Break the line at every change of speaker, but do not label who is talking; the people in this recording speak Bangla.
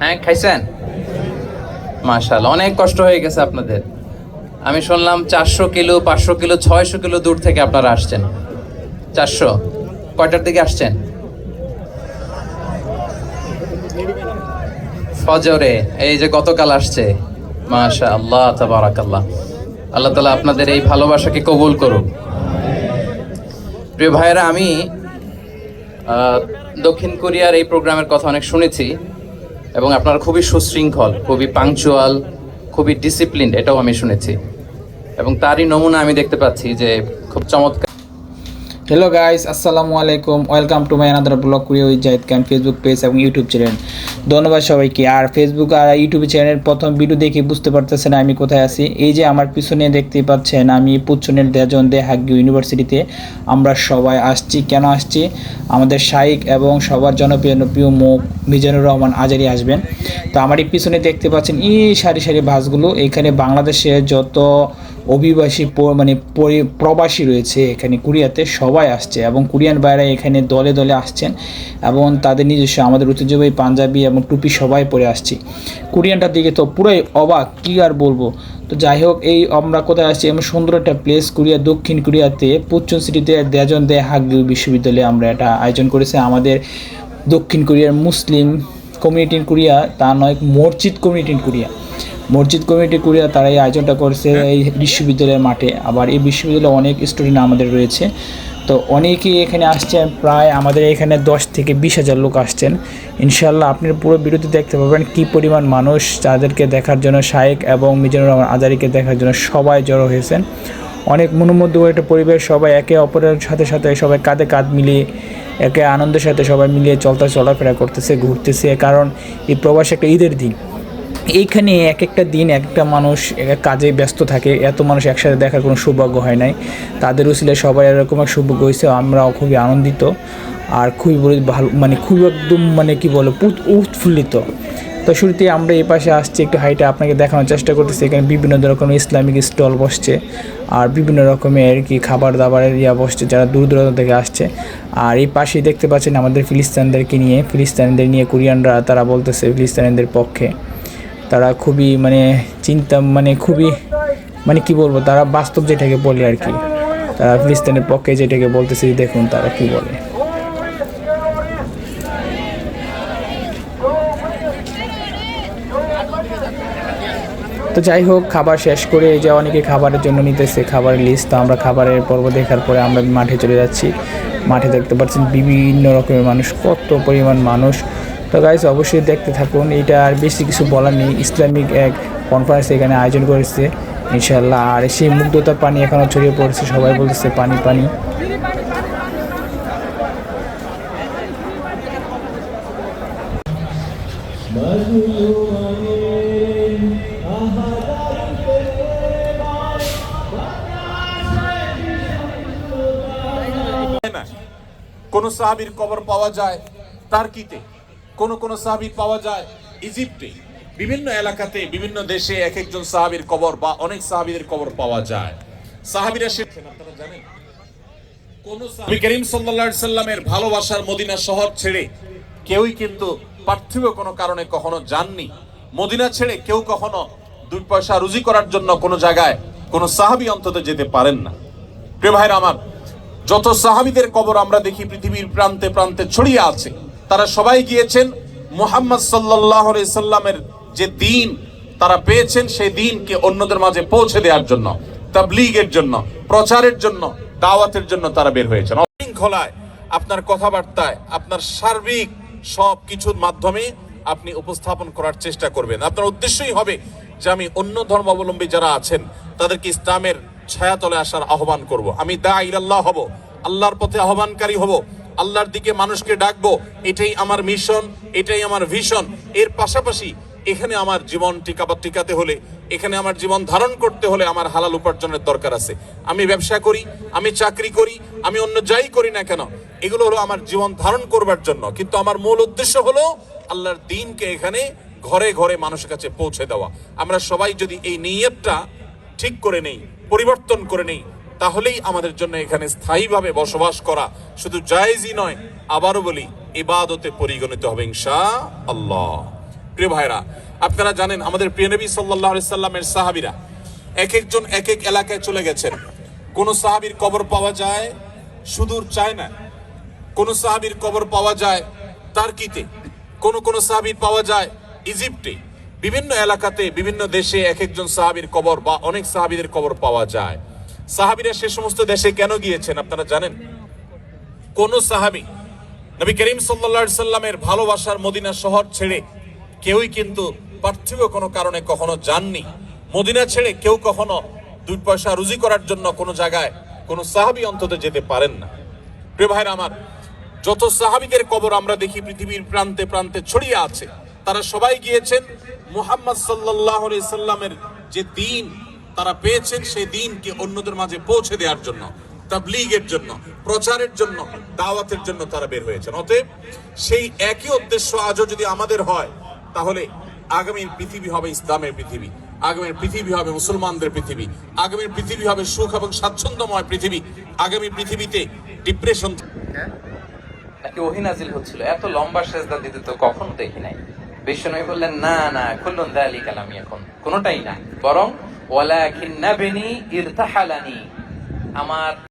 হ্যাঁ খাইছেন? মাশাল অনেক কষ্ট হয়ে গেছে আপনাদের। আমি শুনলাম চারশো কিলো, পাঁচশো কিলো, ছয়শো কিলো দূর থেকে আপনারা আসছেন। চারশো? কয়টার দিকে আসছেন? ফজরে, এই যে গতকাল আসছে। মাশা আল্লাহ তাবারাকাল্লাহ। আল্লাহ তালা আপনাদের এই ভালোবাসাকে কবুল করুক। প্রিয় ভাইয়েরা, আমি দক্ষিণ কোরিয়ার এই প্রোগ্রামের কথা অনেক শুনেছি এবং আপনারা খুবই সুশৃঙ্খল, খুবই পাংচুয়াল খুবই ডিসিপ্লিন এটাও আমি শুনেছি। এবং তারই নমুনা আমি দেখতে পাচ্ছি যে খুব চমৎকার
হ্যালো গাইস আসসালামু আলাইকুম welcome to my another blog কুড়ি with Zahid Khan Facebook page এবং ইউটিউব চ্যানেল ধন্যবাদ সবাইকে। আর ফেসবুক আর ইউটিউব চ্যানেলের প্রথম ভিডিও দেখে বুঝতে পারতেছেন আমি কোথায় আছি। এই যে আমার পিছনে দেখতে পাচ্ছেন আমি পুচ্ছনের দেজন দে হাগ্গি ইউনিভার্সিটিতে আমরা সবাই আসছি। কেন আসছি? আমাদের শাইক এবং সবার জনপ্রিয় প্রিয় মুখ মিজানুর রহমান আজারি আসবেন। তো আমার এই পিছনে দেখতে পাচ্ছেন এই সারি সারি বাসগুলো। এখানে বাংলাদেশে যত অভিবাসী মানে পরি- প্রবাসী রয়েছে এখানে কোরিয়াতে, সবাই আসছে এবং কোরিয়ান বাইরে এখানে দলে দলে আসছেন এবং তাদের নিজস্ব, আমাদের ঐতিহ্যবাহী পাঞ্জাবি এবং টুপি সবাই পরে আসছি। কোরিয়ানটার দিকে তো পুরাই অবাক, কী আর বলব? তো যাই হোক, এই আমরা কোথায় আসছি? এমন সুন্দর একটা প্লেস কোরিয়া, দক্ষিণ কোরিয়াতে পুচ্চন সিটিতে দেজন দে হাগিউ বিশ্ববিদ্যালয়ে আমরা এটা আয়োজন করেছি। আমাদের দক্ষিণ কোরিয়ার মুসলিম কমিউনিটি ইন কোরিয়া তা নয়, মসজিদ কমিউনিটি ইন কোরিয়া মসজিদ কমিটি কোরিয়া তারা এই আয়োজনটা করছে এই বিশ্ববিদ্যালয়ের মাঠে। আবার এই বিশ্ববিদ্যালয়ে অনেক স্টুডেন্ট আমাদের রয়েছে। তো অনেকেই এখানে আসছেন প্রায় আমাদের এখানে দশ থেকে বিশ হাজার লোক আসছেন। ইনশাল্লাহ আপনি পুরো বিরতি দেখতে পাবেন কী পরিমাণ মানুষ তাদেরকে দেখার জন্য শায়েক এবং মিজানুর রহমান আজারিকে দেখার জন্য সবাই জড়ো হয়েছেন। অনেক মনোমুগ্ধ একটা পরিবেশ সবাই একে অপরের সাথে সাথে সবাই কাঁধে কাঁধ মিলিয়ে একে আনন্দের সাথে সবাই মিলিয়ে চলতে চলাফেরা করতেছে ঘুরতেছে। কারণ এই প্রবাস একটা ঈদের দিন। এইখানে এক একটা দিন এক একটা মানুষ কাজে ব্যস্ত থাকে। এত মানুষ একসাথে দেখার কোনো সৌভাগ্য হয় নাই। তাদের উচিলে সবাই এরকম এক সৌভাগ্য হয়েছে, আমরাও খুবই আনন্দিত। আর খুবই ভালো মানে খুব একদম মানে কি বলো উৎফুল্লিত। তো শুরুতে আমরা এই পাশে আসছি একটু হাইটে, আপনাকে দেখানোর চেষ্টা করতেছি। এখানে বিভিন্ন রকমের ইসলামিক স্টল বসছে আর বিভিন্ন রকমের কি খাবার দাবারের ইয়া বসছে, যারা দূর দূরান্ত থেকে আসছে। আর এই পাশেই দেখতে পাচ্ছেন আমাদের ফিলিস্তানদেরকে নিয়ে, ফিলিস্তানদের নিয়ে কোরিয়ানরা, তারা বলতেছে ফিলিস্তানদের পক্ষে। তারা খুবই মানে চিন্তা মানে খুবই মানে কি বলব, তারা বাস্তব যেটাকে বলে আর কি। তারা ফিলিস্তিনের পক্ষে যেটাকে বলতেছে দেখুন তারা কি বলে। তো যাই হোক, খাবার শেষ করে এই যে অনেকে খাবারের জন্য নিতেছে, খাবারের লিস্ট তো আমরা খাবারের পর্ব দেখার পরে আমরা মাঠে চলে যাচ্ছি। মাঠে দেখতে পাচ্ছেন বিভিন্ন রকমের মানুষ, কত পরিমাণ মানুষ। তো গাইজ অবশ্যই দেখতে থাকুন। এটা আর বেশি কিছু বলার নেই। ইসলামিক এক কনফারেন্স এখানে আয়োজন করেছে। ইনশাল্লাহ আর সেই মুগ্ধতার পানি এখনও ছড়িয়ে পড়েছে। সবাই বলতেছে পানি পানি।
কোন সাহাবীর কবর পাওয়া যায় টার্কিতে কোন কোন সাহাবী পাওয়া যায় ইজিপ্টে। বিভিন্ন এলাকাতে বিভিন্ন দেশে এক একজন সাহাবীর কবর বা অনেক সাহাবিদের কবর পাওয়া যায়। সাহাবীরা সে আপনারা জানেন? কোন সাহাবী করিম সাল্লাল্লাহু সাল্লামের ভালোবাসার মদিনা শহর ছেড়ে কেউই কিন্তু পার্থিব কোনো কারণে কখনো যাননি। মদিনা ছেড়ে কেউ কখনো দুই পয়সা রুজি করার জন্য কোনো জায়গায় কোনো সাহাবী অন্তত যেতে পারেন না। প্রিয় ভাইরা আমার যত সাহাবিদের কবর আমরা দেখি পৃথিবীর প্রান্তে প্রান্তে ছড়িয়ে আছে তারা সবাই গিয়েছেন মোহাম্মদ সাল্লাহ সাল্লামের যে দিন তারা পেয়েছেন, সেই দিনকে অন্যদের মাঝে পৌঁছে দেওয়ার জন্য, তাবলিগের জন্য, প্রচারের জন্য, দাওয়াতের জন্য তারা বের হয়েছেন। শৃঙ্খলায় আপনার কথাবার্তায়, আপনার সার্বিক সব কিছুর মাধ্যমে আপনি উপস্থাপন করার চেষ্টা করবেন। আপনার উদ্দেশ্যই হবে যে আমি অন্য ধর্মাবলম্বী যারা আছেন, তাদেরকে ইসলামের ছায়াতলে আসার আহ্বান করব। আমি দা ইলাল্লাহ হব, আল্লাহর পথে আহ্বানকারী হব আল্লাহর দিকে মানুষকে ডাকবো, এটাই আমার মিশন এটাই আমার ভিশন এর পাশাপাশি এখানে আমার জীবন টিকাবা টিকাতে হলে, এখানে আমার জীবন ধারণ করতে হলে আমার হালাল উপার্জনের দরকার আছে। আমি ব্যবসা করি, আমি চাকরি করি, আমি অন্য যাই করি না কেন, এগুলো হলো আমার জীবন ধারণ করবার জন্য। কিন্তু আমার মূল উদ্দেশ্য হলো আল্লাহর দিনকে এখানে ঘরে ঘরে মানুষের কাছে পৌঁছে দেওয়া। আমরা সবাই যদি এই নিয়তটা ঠিক করে নেই, পরিবর্তন করে নেই তাহলেই আমাদের জন্য এখানে স্থায়ীভাবে বসবাস করা শুধু জায়েজই নয়, আবারও বলি, ইবাদতে পরিগণিত হবে ইনশা আল্লাহ। প্রিয় ভাইরা, আপনারা জানেন আমাদের প্রিয় নবী সাল্লাহ সাল্লামের সাহাবিরা এক একজন এক এক এলাকায় চলে গেছেন। কোন সাহাবীর কবর পাওয়া যায়, সুদূর চায় না। কোন সাহাবীর কবর পাওয়া যায় তার্কিতে, কোন কোন সাহাবীর পাওয়া যায় ইজিপ্টে। বিভিন্ন এলাকাতে, বিভিন্ন দেশে এক একজন সাহাবীর কবর বা অনেক সাহাবিদের কবর পাওয়া যায়। সাহাবীরা সে সমস্ত দেশে কেন গিয়েছেন আপনারা জানেন? কোন সাহাবী নবী করিম সাল্লা সাল্লামের ভালোবাসার মদিনা শহর ছেড়ে কেউই কিন্তু পার্থিব কোনো কারণে কখনো যাননি। মদিনা ছেড়ে কেউ কখনো দুই পয়সা রুজি করার জন্য কোনো জায়গায় কোনো সাহাবী অন্তত যেতে পারেন না। প্রিয় ভাইরা আমার, যত সাহাবীদের কবর আমরা দেখি পৃথিবীর প্রান্তে প্রান্তে ছড়িয়ে আছে, তারা সবাই গিয়েছেন মুহাম্মদ সাল্লাহ সাল্লামের যে দিন তারা পেয়েছেন সেই দিনকে অন্যদের মাঝে পৌঁছে দেওয়ার জন্য, তাবলিগের জন্য, প্রচারের জন্য, দাওয়াতের জন্য তারা বের হয়েছেন। অতএব সেই একই উদ্দেশ্য আজও যদি আমাদের হয়, তাহলে আগামীর পৃথিবী হবে ইসলামের পৃথিবী আগামীর পৃথিবী হবে মুসলমানদের পৃথিবী আগামীর পৃথিবী হবে সুখ এবং স্বাচ্ছন্দ্যময় পৃথিবী, আগামী পৃথিবীতে ডিপ্রেশন
নাকি ওহিনাজিল হচ্ছিল? এত লম্বা সেজদা দিতে তো কখনো দেখি নাই। বিশ্বনবী বললেন, না না, কুল্লুন দালি কালামি এখন কোনোটাই না, বরং ওয়ালাকিন নাবেনি ইরতাহালানি। আমার